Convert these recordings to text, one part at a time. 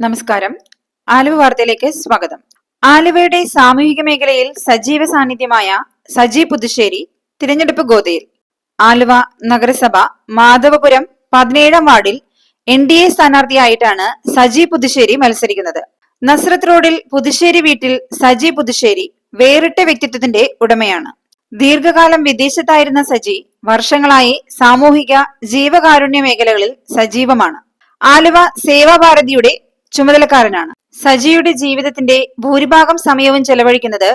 നമസ്കാരം. ആലുവ വാർത്തയിലേക്ക് സ്വാഗതം. ആലുവയുടെ സാമൂഹിക മേഖലയിൽ സജീവ സാന്നിധ്യമായ സജി പുതുശ്ശേരി തിരഞ്ഞെടുപ്പ് ഗോതയിൽ. ആലുവ നഗരസഭ മാധവപുരം പതിനേഴാം വാർഡിൽ എൻ ഡി എ സ്ഥാനാർത്ഥിയായിട്ടാണ് സജി പുതുശ്ശേരി മത്സരിക്കുന്നത്. നസ്രത്ത് റോഡിൽ പുതുശ്ശേരി വീട്ടിൽ സജി പുതുശ്ശേരി വേറിട്ട വ്യക്തിത്വത്തിന്റെ ഉടമയാണ്. ദീർഘകാലം വിദേശത്തായിരുന്ന സജി വർഷങ്ങളായി സാമൂഹിക ജീവകാരുണ്യ മേഖലകളിൽ സജീവമാണ്. ആലുവ സേവാഭാരതിയുടെ ചുമതലക്കാരനാണ്. സജിയുടെ ജീവിതത്തിന്റെ ഭൂരിഭാഗം സമയവും ചെലവഴിക്കുന്നത്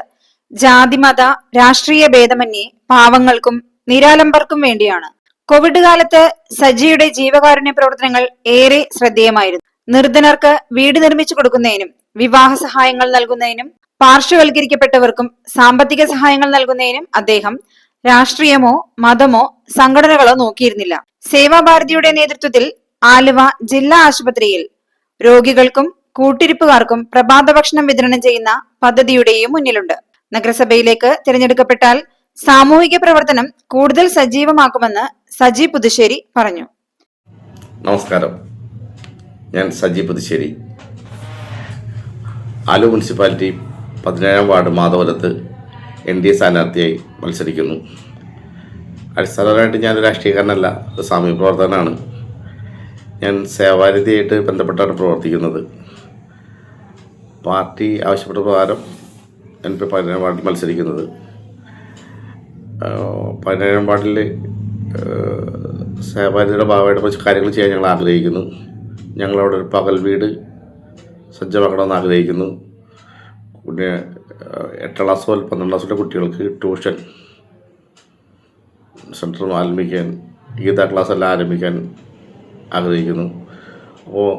ജാതിമത രാഷ്ട്രീയ ഭേദമന്യേ പാവങ്ങൾക്കും നിരാലംബർക്കും വേണ്ടിയാണ്. കോവിഡ് കാലത്ത് സജിയുടെ ജീവകാരുണ്യ പ്രവർത്തനങ്ങൾ ഏറെ ശ്രദ്ധേയമായിരുന്നു. നിർധനർക്ക് വീട് നിർമ്മിച്ചു കൊടുക്കുന്നതിനും വിവാഹ സഹായങ്ങൾ നൽകുന്നതിനും പാർശ്വവൽക്കരിക്കപ്പെട്ടവർക്കും സാമ്പത്തിക സഹായങ്ങൾ നൽകുന്നതിനും അദ്ദേഹം രാഷ്ട്രീയമോ മതമോ സംഘടനകളോ നോക്കിയിരുന്നില്ല. സേവാഭാരതിയുടെ നേതൃത്വത്തിൽ ആലുവ ജില്ലാ ആശുപത്രിയിൽ രോഗികൾക്കും കൂട്ടിരിപ്പുകാർക്കും പ്രഭാത ഭക്ഷണം വിതരണം ചെയ്യുന്ന പദ്ധതിയുടെയും മുന്നിലുണ്ട്. നഗരസഭയിലേക്ക് തിരഞ്ഞെടുക്കപ്പെട്ടാൽ സാമൂഹിക പ്രവർത്തനം കൂടുതൽ സജീവമാക്കുമെന്ന് സജി പുതുശ്ശേരി പറഞ്ഞു. നമസ്കാരം. ഞാൻ സജി പുതുശ്ശേരി. ആലു മുനിസിപ്പാലിറ്റി പതിനേഴാം വാർഡ് മാധവരത്ത് എൻ ഡി എ സ്ഥാനാർത്ഥിയായി മത്സരിക്കുന്നു. അടിസ്ഥാനപരമായിട്ട് ഞാൻ രാഷ്ട്രീയക്കാരനല്ല സാമൂഹ്യ പ്രവർത്തകനാണ്. ഞാൻ സേവാനിധിയായിട്ട് ബന്ധപ്പെട്ടാണ് പ്രവർത്തിക്കുന്നത്. പാർട്ടി ആവശ്യപ്പെട്ട പ്രകാരം ഞാൻ ഇപ്പോൾ പതിനേഴാം വാർഡിൽ മത്സരിക്കുന്നത്. പതിനേഴാം വാർഡിൽ സേവാനിധിയുടെ ഭാഗമായിട്ട് കുറച്ച് കാര്യങ്ങൾ ചെയ്യാൻ ഞങ്ങൾ ആഗ്രഹിക്കുന്നു. ഞങ്ങളവിടെ ഒരു പകൽ വീട് സജ്ജമാക്കണമെന്ന് ആഗ്രഹിക്കുന്നു. പിന്നെ എട്ടാം ക്ലാസ് മുതൽ പന്ത്രണ്ടാം ക്ലാസ്സിലെ കുട്ടികൾക്ക് ട്യൂഷൻ സെന്റർ ആരംഭിക്കാൻ ഗീതാ ക്ലാസ് എല്ലാം ആരംഭിക്കാൻ ആഗ്രഹിക്കുന്നു. അപ്പോൾ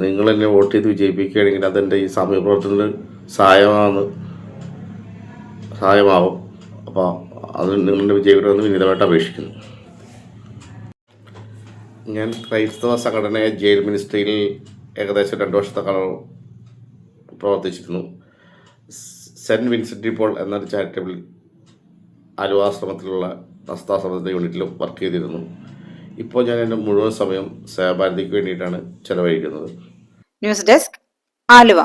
നിങ്ങൾ എന്നെ വോട്ട് ചെയ്ത് വിജയിപ്പിക്കുകയാണെങ്കിൽ അതെന്റെ ഈ സാമൂഹ്യ പ്രവർത്തനത്തിന് സഹായമാകുന്നു സഹായമാവും അപ്പോൾ അത് നിങ്ങളുടെ വിജയിക്കണമെന്ന് വിനീതമായിട്ട് അപേക്ഷിക്കുന്നു. ഞാൻ ക്രൈസ്തവ സംഘടനയായ ജയിൽ മിനിസ്ട്രിയിൽ ഏകദേശം രണ്ട് വർഷത്തെ കാലം പ്രവർത്തിച്ചിരുന്നു സെന്റ് വിൻസെന്റ് പോൾ എന്നൊരു ചാരിറ്റബിൾ ആലുവാശ്രമത്തിലുള്ള നസ്താശ്രമത്തിന്റെ യൂണിറ്റിലും വർക്ക് ചെയ്തിരുന്നു. ഇപ്പോൾ ഞാൻ എന്റെ മുഴുവൻ സമയം സേവാഭാരതിക്ക് വേണ്ടിയിട്ടാണ് ചെലവഴിക്കുന്നത്. News desk Aluva.